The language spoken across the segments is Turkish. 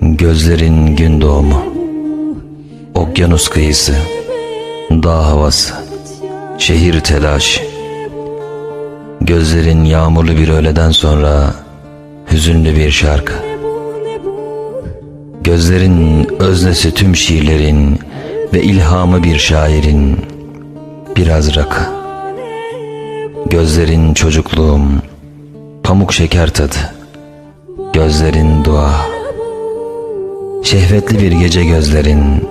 Gözlerin gün doğumu Okyanus kıyısı Dağ havası Şehir telaşı. Gözlerin yağmurlu bir öğleden sonra Hüzünlü bir şarkı. Gözlerin öznesi tüm şiirlerin Ve ilhamı bir şairin Biraz rakı. Gözlerin çocukluğum Pamuk şeker tadı Gözlerin dua. Şehvetli bir gece gözlerin.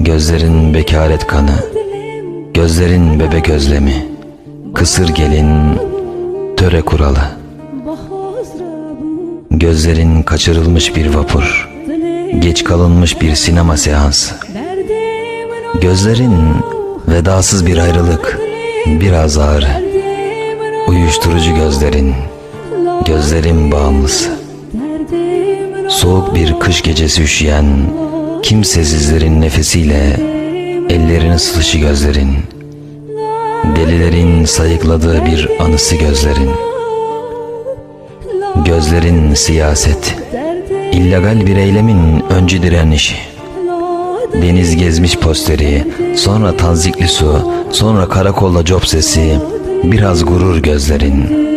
Gözlerin bekaret kanı. Gözlerin bebek özlemi. Kısır gelin Töre kuralı. Gözlerin kaçırılmış bir vapur. Geç kalınmış bir sinema seansı. Gözlerin vedasız bir ayrılık. Biraz ağrı. Uyuşturucu gözlerin Gözlerin bağımlısı. Soğuk bir kış gecesi üşüyen Kimsesizlerin nefesiyle Ellerini sılışı gözlerin Delilerin sayıkladığı bir anısı gözlerin. Gözlerin siyaset illegal bir eylemin öncü direnişi. Deniz gezmiş posteri Sonra tazikli su Sonra karakolda job sesi Biraz gurur gözlerin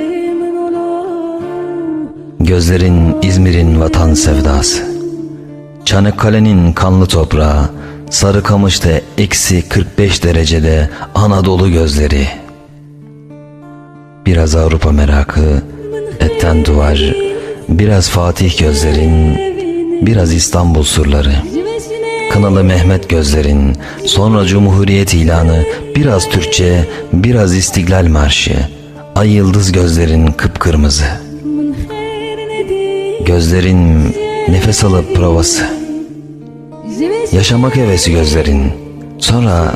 Gözlerin İzmir'in vatan sevdası. Çanakkale'nin kanlı toprağı Sarıkamış'ta eksi 45 derecede Anadolu gözleri. Biraz Avrupa merakı Etten duvar Biraz Fatih gözlerin Biraz İstanbul surları. Kınalı Mehmet gözlerin Sonra Cumhuriyet ilanı Biraz Türkçe Biraz İstiklal Marşı. Ay yıldız gözlerin kıpkırmızı Gözlerin nefes alıp provası. Yaşamak hevesi gözlerin. Sonra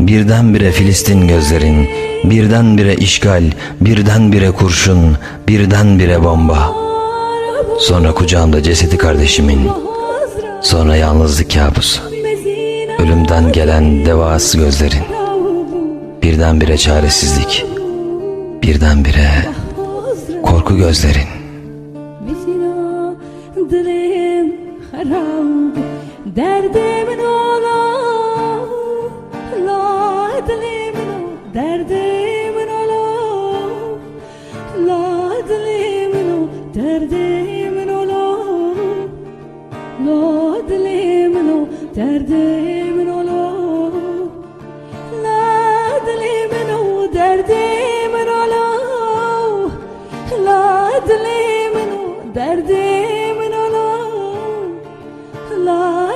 birdenbire Filistin gözlerin Birdenbire işgal Birdenbire kurşun Birdenbire bomba. Sonra kucağımda cesedi kardeşimin Sonra yalnızlık kabusu. Ölümden gelen devası gözlerin. Birdenbire çaresizlik Birdenbire korku gözlerin dilim harab derdimin ola la dilimin o derdimin ola la dilimin o derdimin ola la dilimin o derdimin ola